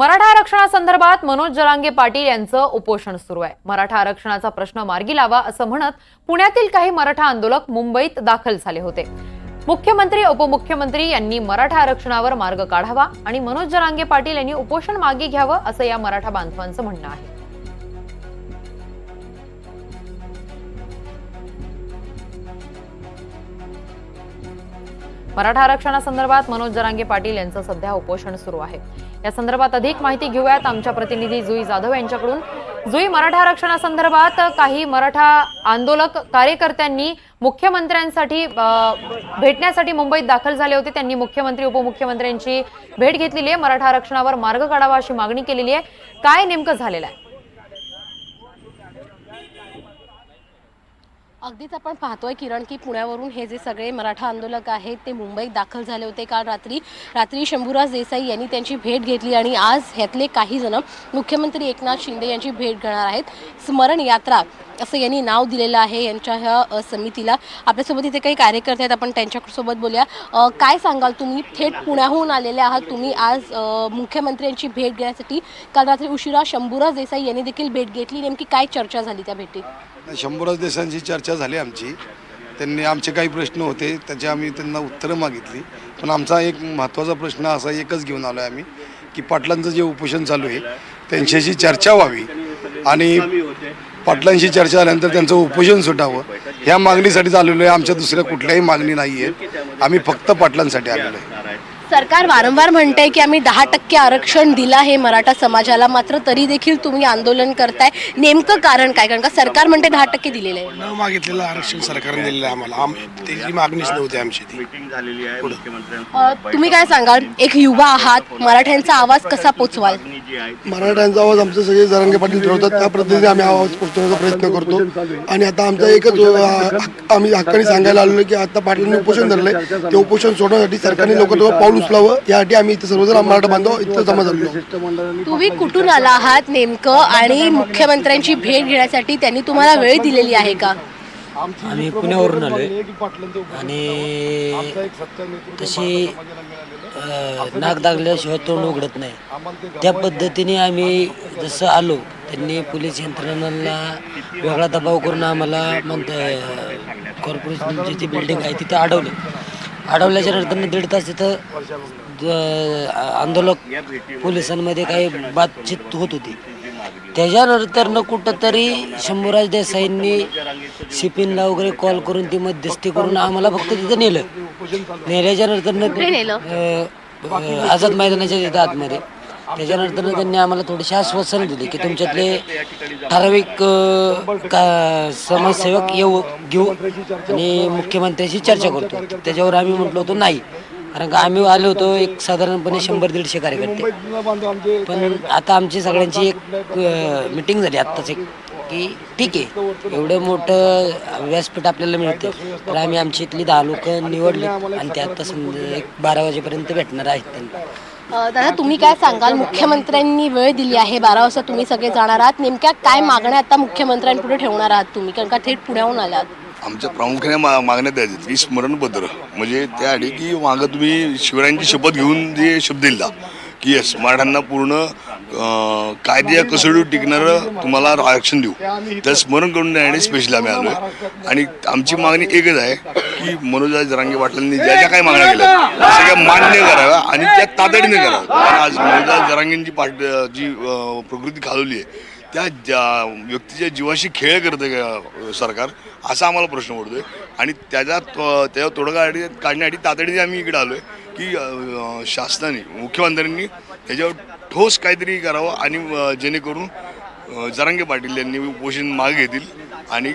मराठा आरक्षणासंदर्भात मनोज जरांगे पाटील यांचं उपोषण सुरू आहे. मराठा आरक्षणाचा प्रश्न मार्गी लावा असं म्हणत पुण्यातील काही मराठा आंदोलक मुंबईत दाखल झाले होते. मुख्यमंत्री उपमुख्यमंत्री यांनी मराठा आरक्षणावर मार्ग काढावा आणि मनोज जरांगे पाटील यांनी उपोषण मागे घ्यावं असं या मराठा बांधवांचं म्हणणं आहे. मराठा आरक्षणासंदर्भात मनोज जरांगे पाटील यांचं सध्या उपोषण सुरू आहे. या संदर्भात अधिक माहिती घेऊयात आमच्या प्रतिनिधी जुई जाधव यांच्याकडून. जुई मराठा आरक्षणासंदर्भात काही मराठा आंदोलक कार्यकर्त्यांनी मुख्यमंत्र्यांसाठी भेटण्यासाठी मुंबईत दाखल झाले होते. त्यांनी मुख्यमंत्री उपमुख्यमंत्र्यांची भेट घेतलेली आहे. मराठा आरक्षणावर मार्ग काढावा अशी मागणी केलेली आहे. काय नेमकं झालेलं आहे? अगदीच आपण पाहतोय किरण की पुण्यावरून हे जे सगळे मराठा आंदोलक आहेत ते मुंबईत दाखल झाले होते. काल रात्री रात्री शंभूराज देसाई यांनी त्यांची भेट घेतली आणि आज ह्यातले काही जण मुख्यमंत्री एकनाथ शिंदे यांची भेट घेणार आहेत. स्मरण यात्रा असं यांनी नाव दिलेलं आहे यांच्या ह्या समितीला. आपल्यासोबत इथे काही कार्यकर्ते आहेत आपण त्यांच्यासोबत बोलूया. काय सांगाल तुम्ही? थेट पुण्याहून आलेले आहात तुम्ही आज मुख्यमंत्र्यांची भेट घेण्यासाठी. काल रात्री उशिरा शंभूराज देसाई यांनी देखील भेट घेतली. नेमकी काय चर्चा झाली त्या भेटीत? शंभरच देसाईंची चर्चा झाली आमची. त्यांनी आमचे काही प्रश्न होते त्याचे आम्ही त्यांना उत्तरं मागितली. पण आमचा एक महत्त्वाचा प्रश्न असा एकच घेऊन आलो आहे आम्ही की पाटलांचं जे उपोषण चालू आहे त्यांच्याशी चर्चा व्हावी. आणि पाटलांशी चर्चा झाल्यानंतर त्यांचं उपोषण सुटावं. ह्या मागणीसाठी आलेलो आहे. आमच्या दुसऱ्या कुठल्याही मागणी नाही आहे आम्ही फक्त पाटलांसाठी आलेलो आहे. सरकार वारंवार म्हणतंय की आम्ही दहा टक्के आरक्षण दिलं आहे मराठा समाजाला. मात्र तरी देखील तुम्ही आंदोलन करताय. नेमकं कारण काय? कारण का सरकार म्हणते दहा टक्के दिलेलं आहे. न मागितलेलं आरक्षण सरकारने दिलेलं आहे आम्हाला. आम त्याची मागणीच नव्हती आमची ती. झालेली आहे अ, तुम्ही काय सांगाल? एक युवा आहात. मराठ्यांचा आवाज कसा पोचवाल? मराठ्यांचा आवाज आमचे सगळे जरांगे पाटील ठरवतात. त्या पद्धतीने आम्ही आवाज पोचवण्याचा प्रयत्न करतो. आणि आता आमचा एकच अ, हक्क- आम्ही हक्काने सांगायला आलेलो की आता पाटलांनी उपोषण धरलंय. ते उपोषण सोडण्यासाठी सरकारने लवकर पाऊल उचलावं यासाठी आम्ही इथे सर्वजण मराठा बांधव इथं जमा झालो तुम्ही कुठून आला आहात नेमकं? आणि मुख्यमंत्र्यांची भेट घेण्यासाठी त्यांनी तुम्हाला वेळ दिलेली आहे का? आम्ही पुण्यावरून आलोय. आणि तशी नाक दागल्याशिवाय तोंड उघडत नाही. त्या पद्धतीने आम्ही जसं आलो त्यांनी पोलीस यंत्रणांना वेगळा दबाव करून आम्हाला म्हणते कॉर्पोरेशनची जी बिल्डिंग आहे तिथे अडवलं. अडवल्याच्या नंतर दीड तास तिथं आंदोलक पोलिसांमध्ये काही बातचीत होत होती. त्याच्यानंतर न कुठंतरी शंभूराज देसाईंनी शिपिनला वगैरे कॉल करून ती मध्यस्थी करून आम्हाला फक्त तिथं नेलं. नेल्याच्या नंतर नेलं? आझाद मैदानाच्या तिथं आतमध्ये. त्याच्यानंतर त्यांनी आम्हाला थोडीशी आश्वासन दिली की तुमच्यातले ठराविक का समाजसेवक येऊ घेऊ आणि मुख्यमंत्र्यांशी चर्चा करतो. त्याच्यावर आम्ही म्हटलो होतो नाही. कारण का आम्ही आलो होतो एक साधारणपणे शंभर दीडशे कार्यकर्ते. पण आता आमची सगळ्यांची एक मिटिंग झाली आत्ताच एक की ठीक आहे एवढं मोठं व्यासपीठ आपल्याला मिळते तर आम्ही आमची इथली दहा लोक निवडली आणि ते आता समजा एक बारा वाजेपर्यंत भेटणार आहेत त्यांना. दादा तुम्ही काय सांगाल? मुख्यमंत्र्यांनी वेळ दिली आहे बारा वाजता तुम्ही सगळे जाणार आहात. नेमक्या काय मागण्या आता मुख्यमंत्र्यांपुढे ठेवणार आहात तुम्ही? कारण का थेट पुण्याहून आलात. आमच्या प्रामुख्याने मा मागण्यात आहेत की स्मरणपत्र म्हणजे त्याआधी की मागं तुम्ही शिवरायांची शपथ घेऊन जे शब्द दिला की येस मराठ्यांना पूर्ण कायद्या कसोटीवर टिकणारं तुम्हाला आरक्षण देऊ. तर स्मरण करून देण्यासाठी स्पेशल आम्ही आलो आहे आणि आमची मागणी एकच आहे की मनोज जरांगे पाटलांनी ज्या ज्या काही मागण्या केल्या त्या सगळ्या मान्य कराव्या आणि त्या तातडीने कराव्या. आज मनोज जरांगेंची पाट जी प्रकृती खालवली आहे त्या ज्या व्यक्तीच्या जीवाशी खेळ करतं सरकार असा आम्हाला प्रश्न पडतोय. आणि त्याचा त्याचा त्याच्या तोडगा काढण्यासाठी तातडीने आम्ही इकडे आलो आहे की शासनाने मुख्यमंत्र्यांनी त्याच्यावर ठोस काहीतरी करावं आणि जेणेकरून जरांगे पाटील यांनी उपोषण मागे घेतील आणि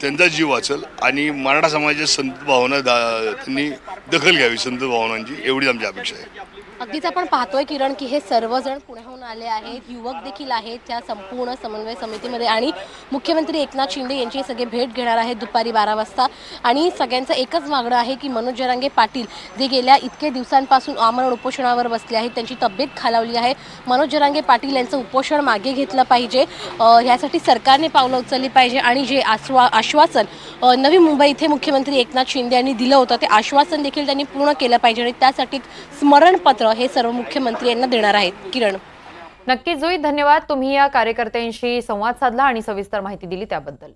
त्यांचा जीव वाचल आणि मराठा समाजाच्या संत भावना दा त्यांनी दखल घ्यावी संत भावनांची. एवढीच आमची अपेक्षा आहे. अगदीच आपण पाहतोय किरण की हे सर्वजण पुण्याहून आले आहेत. युवक देखील आहेत त्या संपूर्ण समन्वय समितीमध्ये. आणि मुख्यमंत्री एकनाथ शिंदे यांची सगळे भेट घेणार आहेत दुपारी बारा वाजता. आणि सगळ्यांचं एकच मागणं आहे की मनोज जरांगे पाटील जे गेल्या इतके दिवसांपासून आमरण उपोषणावर बसले आहेत त्यांची तब्येत खालावली आहे. मनोज जरांगे पाटील यांचं उपोषण मागे घेतलं पाहिजे. ह्यासाठी सरकारने पावलं उचलली पाहिजे. आणि जे आश्वा आश्वासन नवी मुंबई इथे मुख्यमंत्री एकनाथ शिंदे यांनी दिलं होतं ते आश्वासन देखील त्यांनी पूर्ण केलं पाहिजे. आणि त्यासाठी स्मरणपत्र पत्र हे सर्व मुख्यमंत्री यांना देणार आहेत. किरण. नक्कीच जुई धन्यवाद. तुम्ही या कार्यकर्त्यांशी संवाद साधला आणि सविस्तर माहिती दिली त्याबद्दल.